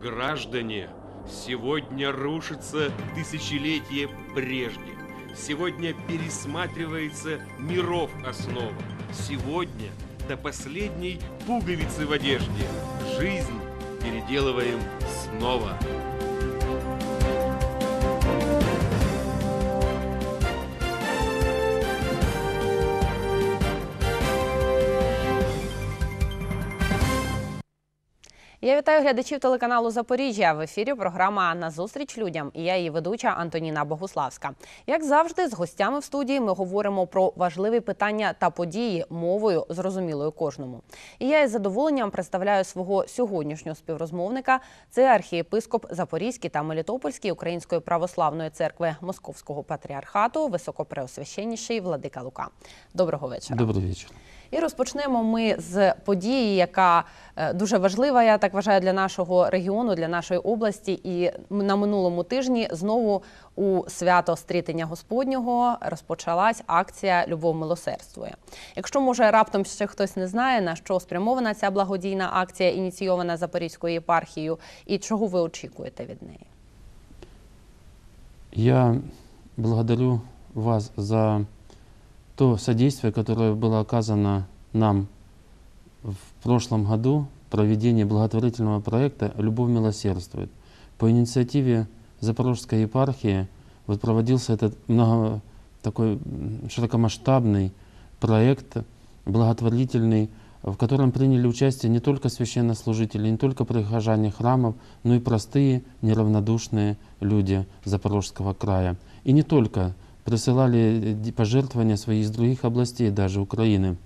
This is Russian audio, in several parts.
Граждане, сегодня рушится тысячелетие прежде. Сегодня пересматривается миров основа. Сегодня до последней пуговицы в одежде. Жизнь переделываем снова. Я вітаю глядачів телеканалу Запоріжжя. В ефірі програма на зустріч людям. І я її ведуча Антоніна Богуславська. Як завжди, з гостями в студії ми говоримо про важливі питання та події мовою зрозумілою кожному. І я із задоволенням представляю свого сьогоднішнього співрозмовника. Це архієпископ Запорізький та Мелітопольський Української православної церкви Московського патріархату, високопреосвященніший Владика Лука. Доброго вечора. Добрый вечер. І розпочнемо ми з події, яка е, дуже важлива, я так вважаю, для нашого регіону, для нашої області. І на минулому тижні знову у свято стрітення Господнього розпочалась акція Любов милосердствує. Якщо може раптом ще хтось не знає, на що спрямована ця благодійна акція, ініційована Запорізькою єпархією, і чого ви очікуєте від неї? Я благодарю вас за то содействие, которое было оказано нам в прошлом году проведение благотворительного проекта «Любовь милосердствует». По инициативе Запорожской епархии вот проводился этот много, такой широкомасштабный проект благотворительный, в котором приняли участие не только священнослужители, не только прихожане храмов, но и простые, неравнодушные люди Запорожского края. И не только присылали пожертвования свои из других областей, даже Украины.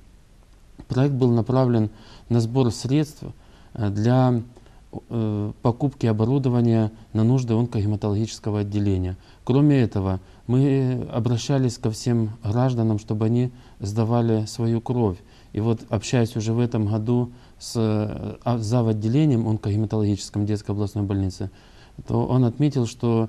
Проект был направлен на сбор средств э, для э, покупки оборудования на нужды онкогематологического отделения. Кроме этого, мы обращались ко всем гражданам, чтобы они сдавали свою кровь. И вот общаясь уже в этом году с э, а- зав. отделением онкогематологическом детской областной больницы, то он отметил, что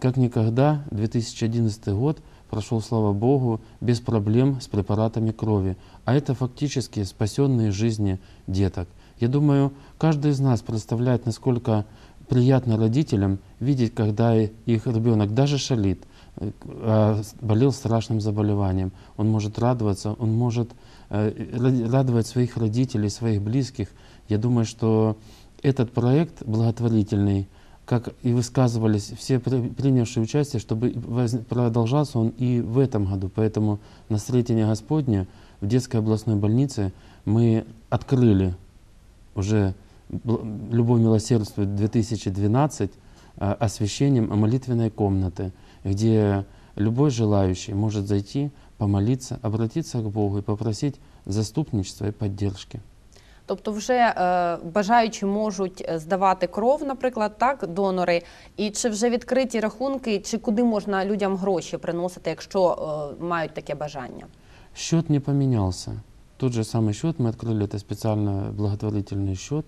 как никогда 2011 год прошел, слава Богу, без проблем с препаратами крови. А это фактически спасенные жизни деток. Я думаю, каждый из нас представляет, насколько приятно родителям видеть, когда их ребенок даже шалит, э, а болел страшным заболеванием. Он может радоваться, он может э, ра- радовать своих родителей, своих близких. Я думаю, что этот проект благотворительный, как и высказывались все при- принявшие участие, чтобы продолжался он и в этом году. Поэтому на Сретение Господне в детской областной больнице мы открыли уже «Любовь милосердствует» 2012 а, освящением молитвенной комнаты, где любой желающий может зайти, помолиться, обратиться к Богу и попросить заступничества и поддержки. Тобто, вже е, бажаючі можуть е, здавати кров, наприклад, так, донори, і чи вже відкриті рахунки, чи куди можна людям гроші приносити, якщо е, мають таке бажання? Счет не поменялся. Тот же самый счет, мы открыли это специально благотворительный счет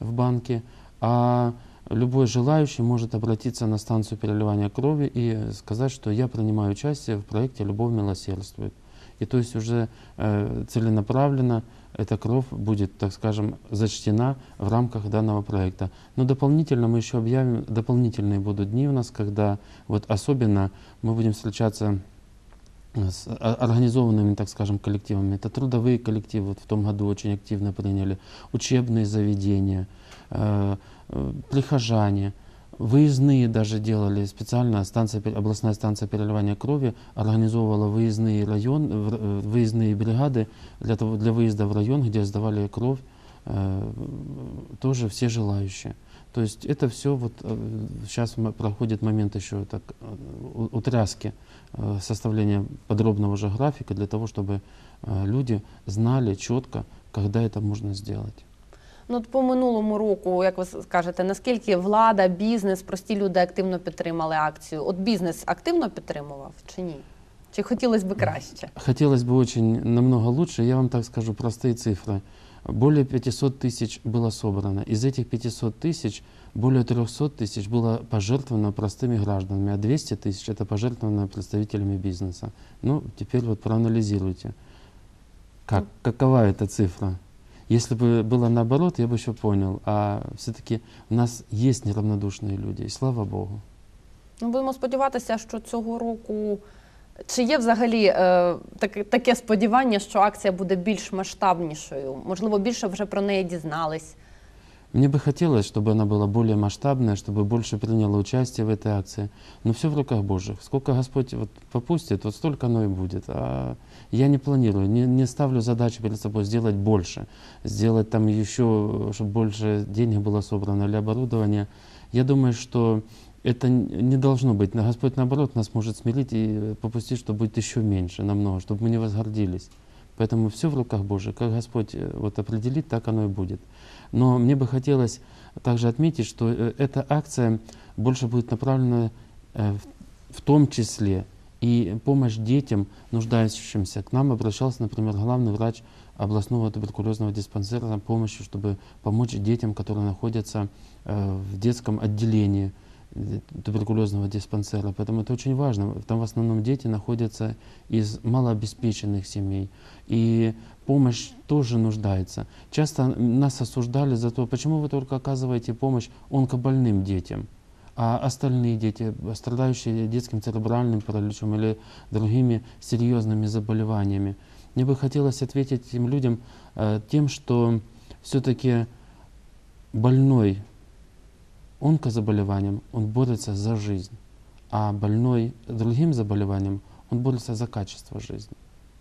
в банке, а любой желающий может обратиться на станцию переливания крови и сказать, что я принимаю участие в проекте «Любовь милосердствует». И то есть уже э, целенаправленно эта кровь будет, так скажем, зачтена в рамках данного проекта. Но дополнительно мы еще объявим, дополнительные будут дни у нас, когда вот особенно мы будем встречаться с организованными, так скажем, коллективами. Это трудовые коллективы, вот в том году очень активно приняли, учебные заведения, э, э, прихожане, выездные даже делали специально, станция, областная станция переливания крови организовывала выездные, район, э, выездные бригады для, того, для выезда в район, где сдавали кровь, э, тоже все желающие. То есть это все вот сейчас проходит момент еще так э, утряски э, составления подробного уже графика для того, чтобы э, люди знали четко, когда это можно сделать. Ну, от по минулому року, як ви скажете, наскільки влада, бізнес, прості люди активно підтримали акцію? От бізнес активно підтримував чи ні? Чи хотілося б краще? Хотелось бы очень намного лучше, я вам так скажу простые цифры. Более 500 тысяч было собрано. Из этих 500 тысяч более 300 тысяч было пожертвовано простыми гражданами, а 200 тысяч это пожертвовано представителями бизнеса. Ну, теперь вот проанализируйте, как, какова эта цифра. Если бы было наоборот, я бы еще понял. А все-таки у нас есть неравнодушные люди, и слава Богу. Ну, будемо сподіватися, що цього року чи є взагалі е, таке, таке сподівання, що акція буде більш масштабнішою? Можливо, більше вже про неї дізнались. Мне бы хотелось, чтобы она была более масштабная, чтобы больше приняло участие в этой акции. Но все в руках Божьих. Сколько Господь вот попустит, вот столько оно и будет. А я не планирую, не, не ставлю задачи перед собой сделать больше, сделать там еще, чтобы больше денег было собрано или оборудование. Я думаю, что это не должно быть. Господь, наоборот, нас может смирить и попустить, что будет еще меньше, намного, чтобы мы не возгордились. Поэтому все в руках Божьих. Как Господь э, вот определит, так оно и будет. Но мне бы хотелось также отметить, что э, эта акция больше будет направлена э, в, том числе и помощь детям, нуждающимся. К нам обращался, например, главный врач областного туберкулезного диспансера за помощью, чтобы помочь детям, которые находятся э, в детском отделении туберкулезного диспансера. Поэтому это очень важно. Там в основном дети находятся из малообеспеченных семей. И помощь тоже нуждается. Часто нас осуждали за то, почему вы только оказываете помощь онкобольным детям, а остальные дети, страдающие детским церебральным параличом или другими серьезными заболеваниями. Мне бы хотелось ответить этим людям э, тем, что все-таки больной онкозаболеванием, он борется за жизнь, а больной другим заболеванием, он борется за качество жизни.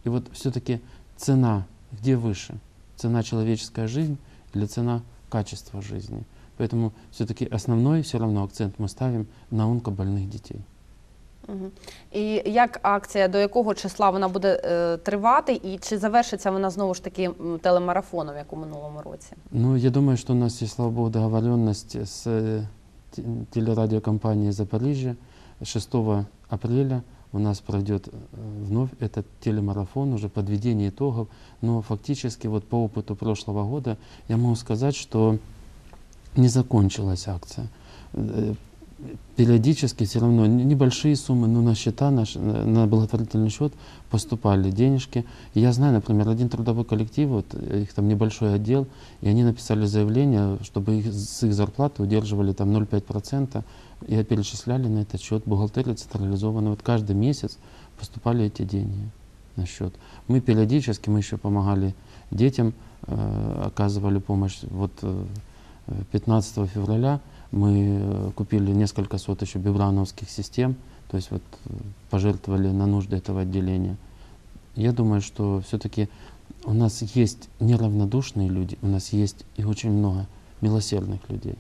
И вот все-таки цена где выше? Цена человеческая жизнь или цена качества жизни? Поэтому все-таки основной все равно акцент мы ставим на онкобольных детей. Мгм. І як акція, до якого числа вона буде е, тривати, і чи завершиться вона знову ж таки м, телемарафоном, як у минулому році? Ну, я думаю, что у нас есть, слава богу, договоренность с э, те- телерадиокомпанией Запорожье. 6 апреля у нас пройдет э, вновь этот телемарафон, уже подведение итогов. Но фактически вот по опыту прошлого года я могу сказать, что не закончилась акция. Э, Периодически все равно небольшие суммы, но на счета, на на благотворительный счет поступали денежки. И я знаю, например, один трудовой коллектив, вот э, их там небольшой отдел, и они написали заявление, чтобы их, с их зарплаты удерживали там 0,5% и перечисляли на этот счет бухгалтерии централизованно. Вот каждый месяц поступали эти деньги на счет. Мы периодически, мы еще помогали детям, э, оказывали помощь. Вот э, 15 февраля мы э, купили несколько сот еще бибрановских систем, то есть вот э, пожертвовали на нужды этого отделения. Я думаю, что все-таки у нас есть неравнодушные люди, у нас есть и очень много милосердных людей.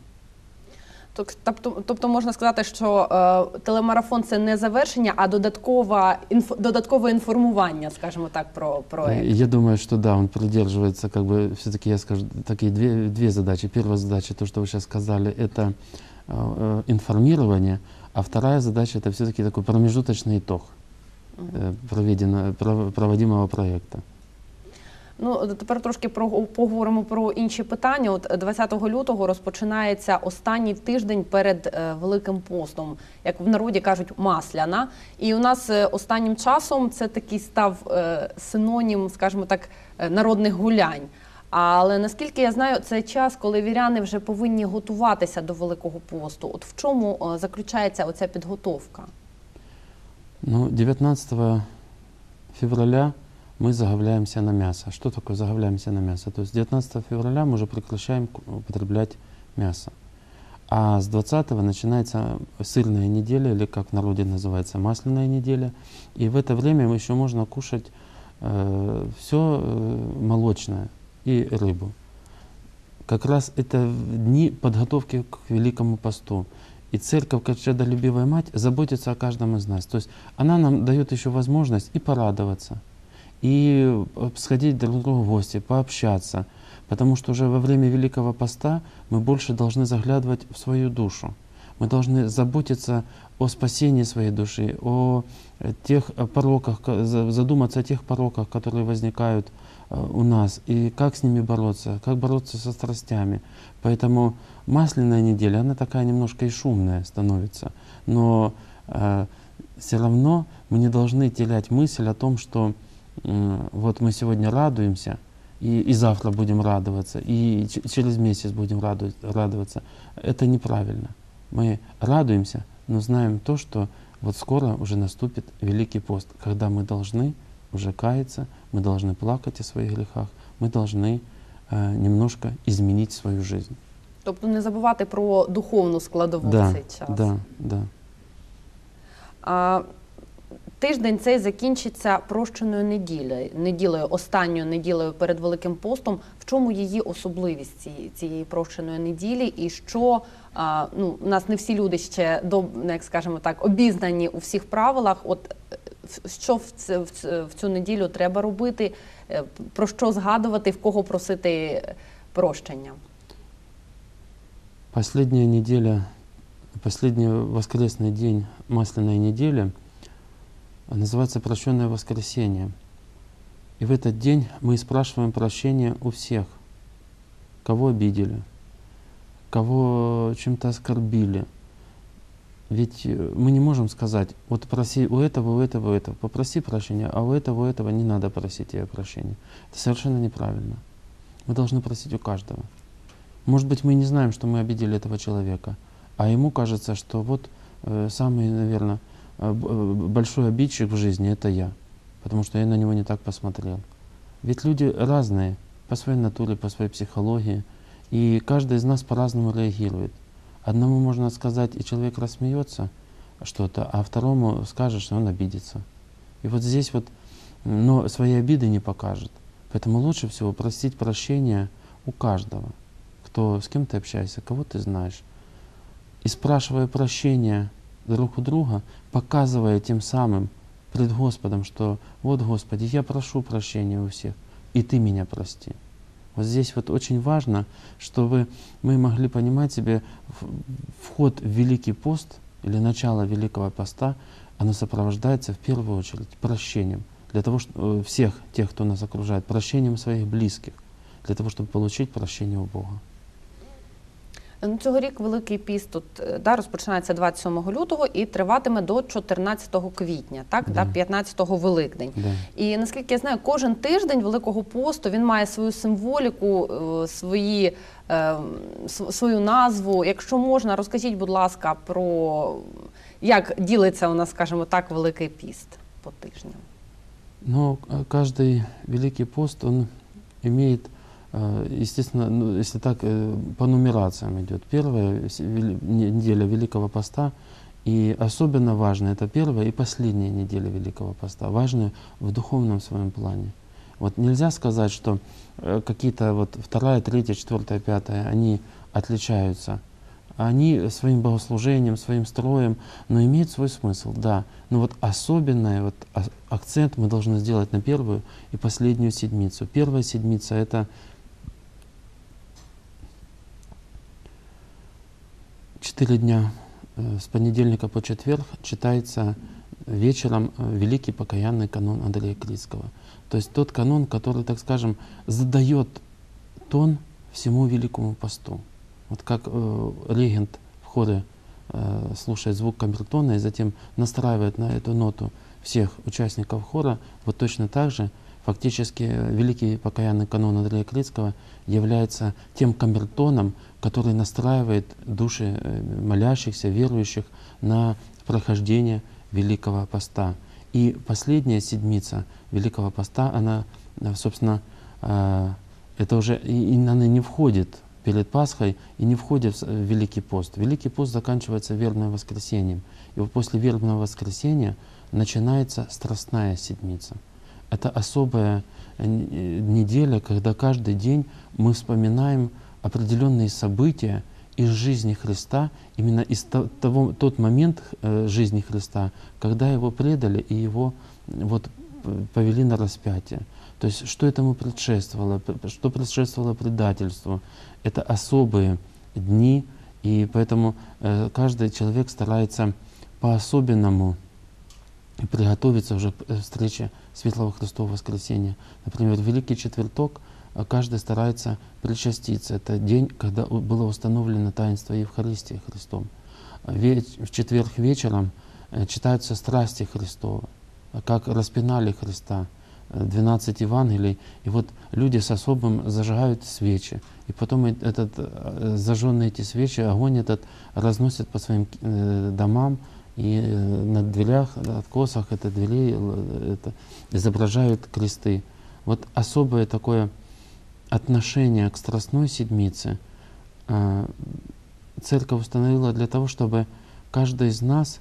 Ток- Тобто, тобто можна сказати, що е, телемарафон це не завершення, а додаткова інф, додаткове інформування, скажімо так, про Э, проект. Я думаю, что да, он придерживается, как бы, все-таки я скажу, такие две, две задачи. Первая задача, то, что вы сейчас сказали, это э, э, информирование, а вторая задача, это все-таки такой промежуточный итог э, проведено- пров- проводимого проекта. Ну тепер трошки про поговоримо про інші питання. От е, 20 лютого розпочинається останній тиждень перед е, Великим постом, як в народі кажуть, масляна. І у нас е, останнім часом це такий став е, синонім, скажімо так, е, народних гулянь. Але наскільки я знаю, це час, коли віряни вже повинні готуватися до Великого посту. От в чому е, заключається оця підготовка? Ну, 19 февраля мы заговляемся на мясо. Что такое заговляемся на мясо? То есть 19 февраля мы уже прекращаем употреблять мясо. А с 20 начинается сырная неделя, или как в народе называется, масляная неделя. И в это время еще можно кушать все молочное и рыбу. Как раз это дни подготовки к Великому посту. И церковь, как чадолюбивая мать, заботится о каждом из нас. То есть она нам дает еще возможность и порадоваться, и э, сходить друг к другу в гости, пообщаться. Потому что уже во время Великого Поста мы больше должны заглядывать в свою душу. Мы должны заботиться о спасении своей души, о э, тех э, пороках, ка- за- задуматься о тех пороках, которые возникают э, у нас, и как с ними бороться, как бороться со страстями. Поэтому масляная неделя, она такая немножко и шумная становится. Но все равно мы не должны терять мысль о том, что вот мы сегодня радуемся, и, и завтра будем радоваться, и через месяц будем радовать, радоваться. Это неправильно. Мы радуемся, но знаем то, что вот скоро уже наступит Великий пост, когда мы должны уже каяться, мы должны плакать о своих грехах, мы должны э, немножко изменить свою жизнь. Тобто не забувати про духовну складову да, в цей час. да, да. А, тиждень цей закінчиться прощеною неділею, неділею, останньою неділею перед Великим постом. В чому її особливість цієї, цієї прощеної неділі, і що а, ну, у нас не всі люди ще до як скажемо так, обізнані у всіх правилах. От е, що в, це, в, цю неділю треба робити, е, про що згадувати, в кого просити прощення? Последняя неделя, последний воскресный день масляной недели а, называется «Прощенное воскресенье». И в этот день мы спрашиваем прощения у всех, кого обидели, кого чем-то оскорбили. Ведь э, мы не можем сказать, вот проси у этого, у этого, у этого, попроси прощения, а у этого, у этого не надо просить ее прощения. Это совершенно неправильно. Мы должны просить у каждого. Может быть, мы не знаем, что мы обидели этого человека, а ему кажется, что вот э, самый, наверное, большой обидчик в жизни это я, потому что я на него не так посмотрел. Ведь люди разные по своей натуре, по своей психологии, и каждый из нас по-разному реагирует. Одному можно сказать, и человек рассмеется что-то, а второму скажешь, что он обидится. И вот здесь вот, но свои обиды не покажет. Поэтому лучше всего просить прощения у каждого, кто с кем ты общаешься, кого ты знаешь. И спрашивая прощения друг у друга, показывая тем самым пред Господом, что вот, Господи, я прошу прощения у всех, и Ты меня прости. Вот здесь вот очень важно, чтобы мы могли понимать себе вход в Великий пост или начало Великого поста, оно сопровождается в первую очередь прощением для того, что всех тех, кто нас окружает, прощением своих близких, для того, чтобы получить прощение у Бога. Ну, цьогорік Великий піст тут е, да, розпочинається 27 лютого і триватиме до 14 квітня, так, да. Да. 15 Великдень. Да. І наскільки я знаю, кожен тиждень Великого посту він має свою символіку, е, свої, е, св- свою назву. Якщо можна, розкажіть, будь ласка, про як ділиться у нас, скажімо так, Великий піст по тижням. Но э, каждый Великий пост, он имеет, э, естественно, ну, если так, э, по нумерациям идет. Первая неделя Великого поста, и особенно важно это первая и последняя неделя Великого поста, важны в духовном своем плане. Вот нельзя сказать, что э, какие-то вот вторая, третья, четвертая, пятая, они отличаются. Они своим богослужением, своим строем, но имеют свой смысл, да. Но вот особенный вот акцент мы должны сделать на первую и последнюю седмицу. Первая седмица это четыре дня э, с понедельника по четверг читается вечером э, великий покаянный канон Андрея Критского. То есть тот канон, который, так скажем, задает тон всему великому посту. Вот как э, регент в хоре э, слушает звук камертона и затем настраивает на эту ноту всех участников хора, вот точно так же фактически великий покаянный канон Андрея Критского является тем камертоном, который настраивает души э, молящихся, верующих на прохождение Великого Поста. И последняя седмица Великого Поста, она, э, собственно, э, это уже и, она не входит перед Пасхой и не входит в Великий пост. Великий пост заканчивается вербным воскресением. И вот после вербного воскресения начинается страстная седмица. Это особая э, неделя, когда каждый день мы вспоминаем определенные события из жизни Христа, именно из то- того, тот момент э, жизни Христа, когда его предали и его вот, повели на распятие. То есть что этому предшествовало, что предшествовало предательству. Это особые дни, и поэтому э, каждый человек старается по-особенному приготовиться уже к встрече Светлого Христового Воскресения. Например, Великий Четверток э, каждый старается причаститься. Это день, когда было установлено таинство Евхаристии Христом. В четверг вечером э, читаются страсти Христовы, э, как распинали Христа, э, 12 Евангелий, и вот люди с особым зажигают свечи, и потом этот, э, зажженные эти свечи, огонь этот разносят по своим э, домам, и э, на дверях, на откосах это дверей э, это, изображают кресты. Вот особое такое отношение к Страстной Седмице э, церковь установила для того, чтобы каждый из нас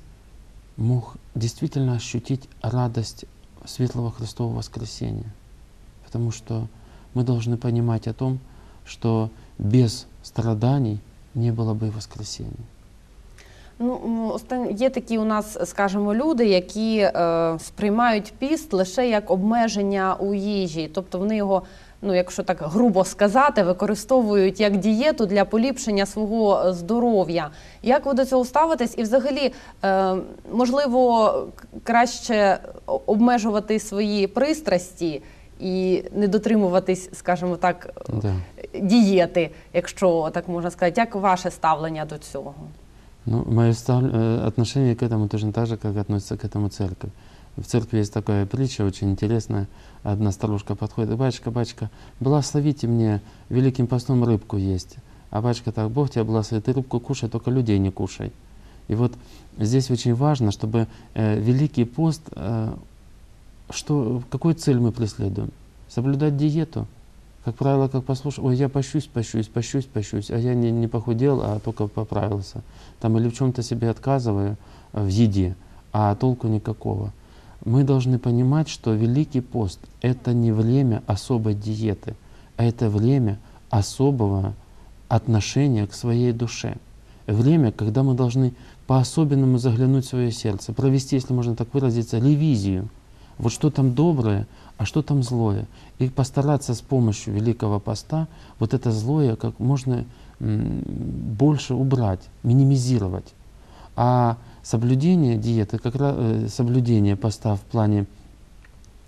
мог действительно ощутить радость Светлого Христового воскресения. Потому что мы должны понимать о том, что без страданий не было бы воскресения. Ну, є такі у нас, скажімо, люди, які е, сприймають піст лише як обмеження у їжі. Тобто вони його, ну якщо так грубо сказати, використовують як дієту для поліпшення свого е, здоров'я. Як ви до цього ставитесь? І взагалі, е, можливо, краще обмежувати свої пристрасті і не дотримуватись, скажімо так, Да. дієти, якщо так можна сказати. Як ваше ставлення до цього? Ну, мое э, отношение к этому точно так же, как относится к этому церковь. В церкви есть такая притча очень интересная. Одна старушка подходит, батюшка, батюшка, благословите мне великим постом рыбку есть. А батюшка так, Бог тебя благословит, ты рыбку кушай, только людей не кушай. И вот здесь очень важно, чтобы э, Великий пост, э, что, какую цель мы преследуем? Соблюдать диету. Как правило, как послушаешь, ой, я пощусь, пощусь, пощусь, пощусь, а я не, не похудел, а только поправился. Там или в чем-то себе отказываю э, в еде, а толку никакого. Мы должны понимать, что Великий пост — это не время особой диеты, а это время особого отношения к своей душе. Время, когда мы должны по-особенному заглянуть в свое сердце, провести, если можно так выразиться, ревизию. Вот что там доброе, а что там злое. И постараться с помощью Великого Поста вот это злое как можно больше убрать, минимизировать. А соблюдение диеты, как раз э, соблюдение поста в плане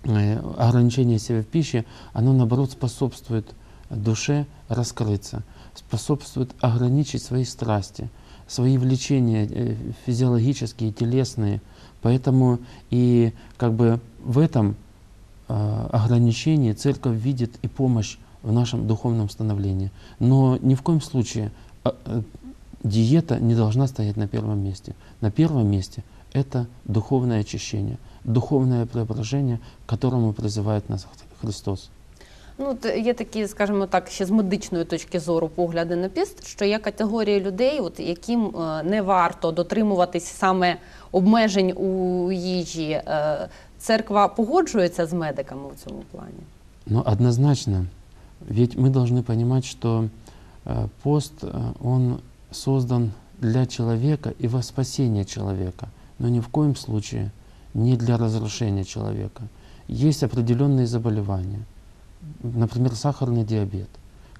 э, ограничения себя в пище, оно наоборот способствует душе раскрыться, способствует ограничить свои страсти, свои влечения э, физиологические, телесные. Поэтому и как бы в этом э, ограничении церковь видит и помощь в нашем духовном становлении. Но ни в коем случае э, э, диета не должна стоять на первом месте. На первом месте это духовное очищение, духовное преображение, к которому призывает нас Христос. Ну, от є такі, скажімо так, ще з медичної точки зору погляди на піст, що є категорії людей, от, яким е, не варто дотримуватись саме обмежень у їжі. Е, Церква погоджується з медиками у цьому плані. Но однозначно, ведь мы должны понимать, что э, пост, э, он создан для человека и во спасение человека, но ни в коем случае не для разрушения человека. Есть определенные заболевания, например, сахарный диабет.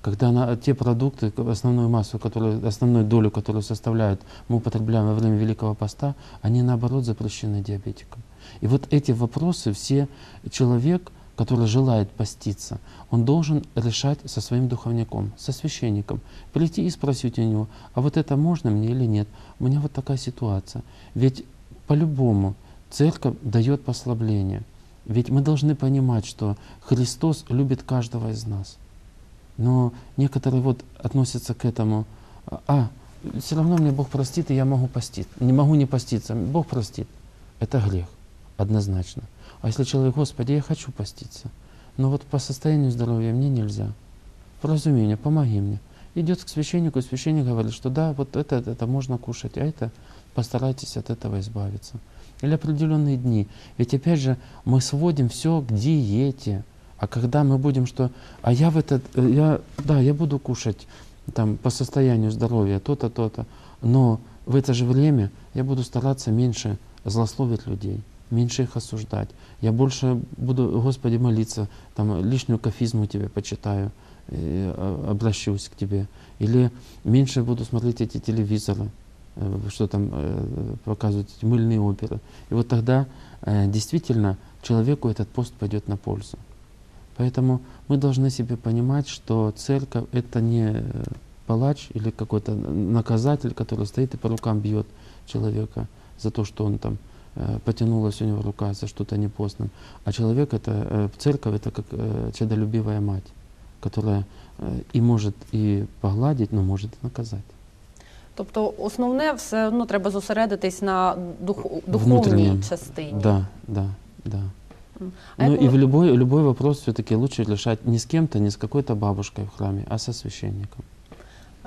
Когда на, те продукты, основную массу, которую, основную долю, которую составляют, мы употребляем во время Великого Поста, они наоборот запрещены диабетикам. И вот эти вопросы все человек, который желает поститься, он должен решать со своим духовником, со священником. Прийти и спросить у него, а вот это можно мне или нет? У меня вот такая ситуация. Ведь по-любому церковь дает послабление. Ведь мы должны понимать, что Христос любит каждого из нас. Но некоторые вот относятся к этому, а, все равно мне Бог простит, и я могу постить. Не могу не поститься, Бог простит. Это грех, однозначно. А если человек, Господи, я хочу поститься, но вот по состоянию здоровья мне нельзя. Вразуми меня, помоги мне. Идет к священнику, и священник говорит, что да, вот это, это можно кушать, а это постарайтесь от этого избавиться. Или определенные дни. Ведь опять же мы сводим все к диете. А когда мы будем, что, а я в этот, э, я, да, я буду кушать там по состоянию здоровья то-то, то-то, но в это же время я буду стараться меньше злословить людей, меньше их осуждать. Я больше буду, Господи, молиться, там лишнюю кафизму тебе почитаю, э, обращусь к тебе. Или меньше буду смотреть эти телевизоры, что там э, показывают эти мыльные оперы. И вот тогда э, действительно человеку этот пост пойдет на пользу. Поэтому мы должны себе понимать, что церковь — это не э, палач или какой-то наказатель, который стоит и по рукам бьет человека за то, что он там э, потянулась у него рука за что-то непостным. А человек это, э, церковь это как э, чадолюбивая мать, которая э, и может и погладить, но может и наказать. Тобто, основне все одно треба зосередитись на дух, духовній частині. Да, да, да. А Ну и в любой, любой вопрос все-таки лучше решать не с кем-то, не с какой-то бабушкой в храме, а со священником.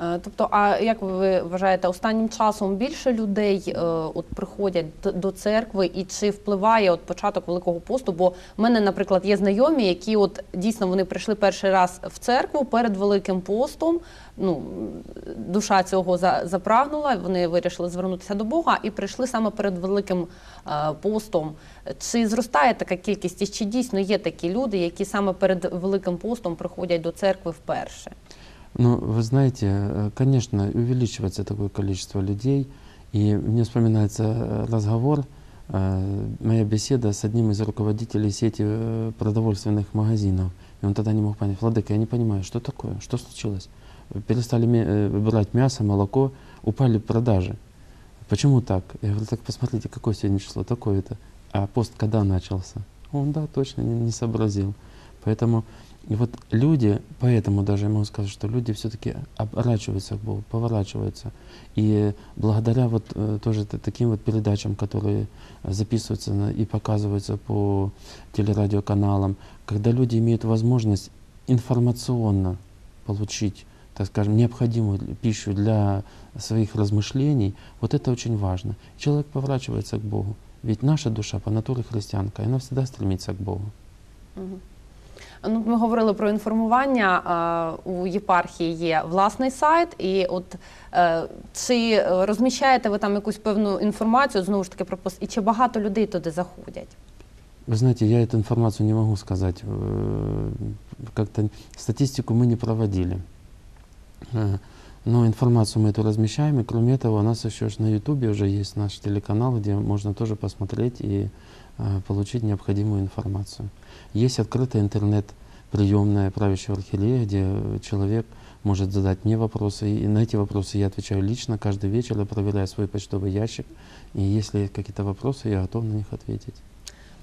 Е, Тобто, а як ви вважаєте, останнім часом більше людей е, от приходять до церкви, і чи впливає от початок Великого посту? Бо в мене, наприклад, є знайомі, які от дійсно вони прийшли перший раз в церкву перед Великим постом. Ну душа цього за- запрагнула. Вони вирішили звернутися до Бога і прийшли саме перед Великим е, постом. Чи зростає така кількість, і чи дійсно є такі люди, які саме перед Великим постом приходять до церкви вперше? Ну, вы знаете, э, конечно, увеличивается такое количество людей. И мне вспоминается э, разговор, э, моя беседа с одним из руководителей сети продовольственных магазинов. И он тогда не мог понять, Владыка, я не понимаю, что такое, что случилось? Перестали брать мясо, молоко, упали продажи. Почему так? Я говорю, так посмотрите, какое сегодня число, такое-то. А пост когда начался? Он, да, точно не, не сообразил. Поэтому и вот люди, поэтому даже я могу сказать, что люди все-таки оборачиваются к Богу, поворачиваются. И благодаря вот э, тоже таким вот передачам, которые записываются и показываются по телерадиоканалам, когда люди имеют возможность информационно получить, так скажем, необходимую пищу для своих размышлений, вот это очень важно. Человек поворачивается к Богу. Ведь наша душа по натуре христианка, она всегда стремится к Богу. Мгм. Ну, ми говорили про інформування. е, У єпархії є власний сайт, і от е, чи е, розміщаєте ви там якусь певну інформацію, знову ж таки про пост, і чи багато людей туди заходять? Вы знаете, я эту информацию не могу сказать. Э, Как-то статистику мы не проводили. Э, Но информацию мы эту размещаем, и кроме этого у нас еще ж на Ютубе уже есть наш телеканал, где можно тоже посмотреть и э, получить необходимую информацию. Есть открытая интернет-приемная правящего архиерея, где э, человек может задать мне вопросы, и на эти вопросы я отвечаю лично каждый вечер, я проверяю свой почтовый ящик, и если есть какие-то вопросы, я готов на них ответить.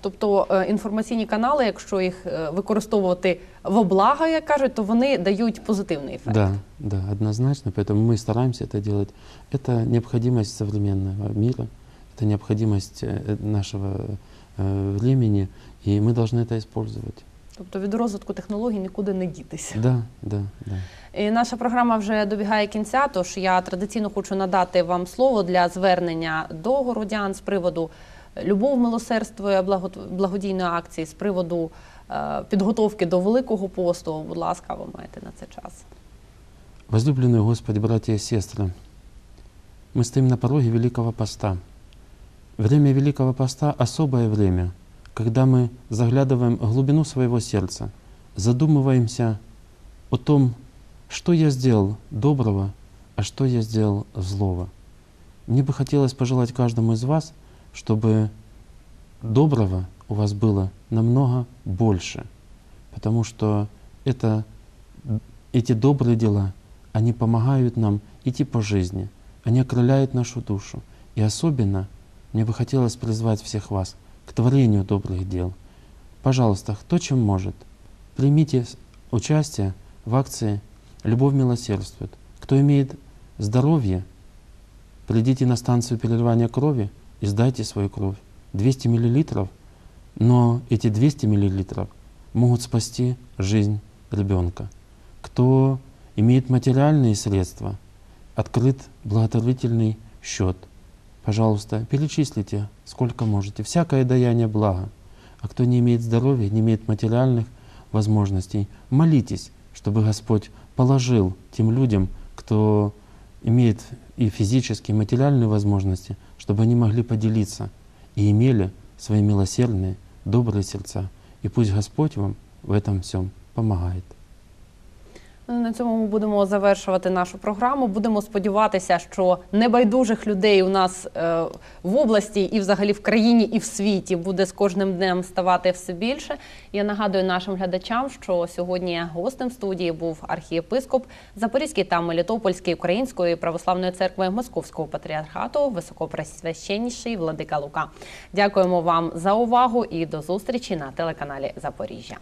Тобто е, інформаційні канали, якщо їх е, використовувати во благо, як кажуть, то вони дають позитивний ефект. Да, да, однозначно. Поэтому мы стараемся это делать. Это необходимость современного мира, это необходимость э, нашего э, времени, и мы должны это использовать. Тобто від розвитку технологій нікуди не дітися. Да, да, да. І наша програма вже добігає кінця, тож я традиційно хочу надати вам слово для звернення до городян з приводу любов милосердства і благо- благодійної акції, з приводу е, підготовки до Великого посту. Будь ласка, ви маєте на це час. Возлюбленные Господи, братья и сестры, мы стоим на пороге Великого Поста. Время Великого Поста – особое время, когда мы заглядываем в глубину своего сердца, задумываемся о том, что я сделал доброго, а что я сделал злого. Мне бы хотелось пожелать каждому из вас, чтобы доброго у вас было намного больше, потому что это, эти добрые дела, они помогают нам идти по жизни, они окрыляют нашу душу. И особенно мне бы хотелось призвать всех вас к творению добрых дел. Пожалуйста, кто чем может, примите участие в акции «Любовь милосердствует». Кто имеет здоровье, придите на станцию переливания крови и сдайте свою кровь. 200 миллилитров, но эти 200 миллилитров могут спасти жизнь ребенка. Кто имеет материальные средства, открыт благотворительный счет. Пожалуйста, перечислите, сколько можете. Всякое даяние благо. А кто не имеет здоровья, не имеет материальных возможностей, молитесь, чтобы Господь положил тем людям, кто имеет и физические, и материальные возможности, чтобы они могли поделиться и имели свои милосердные, добрые сердца. И пусть Господь вам в этом всем помогает. На цьому ми будемо завершувати нашу програму. Будемо сподіватися, що небайдужих людей у нас е, в області і взагалі в країні і в світі буде з кожним днем ставати все більше. Я нагадую нашим глядачам, що сьогодні гостем студії був архієпископ Запорізький та Мелітопольський Української православної церкви Московського патріархату, високопресвященніший Владика Лука. Дякуємо вам за увагу і до зустрічі на телеканалі Запоріжжя.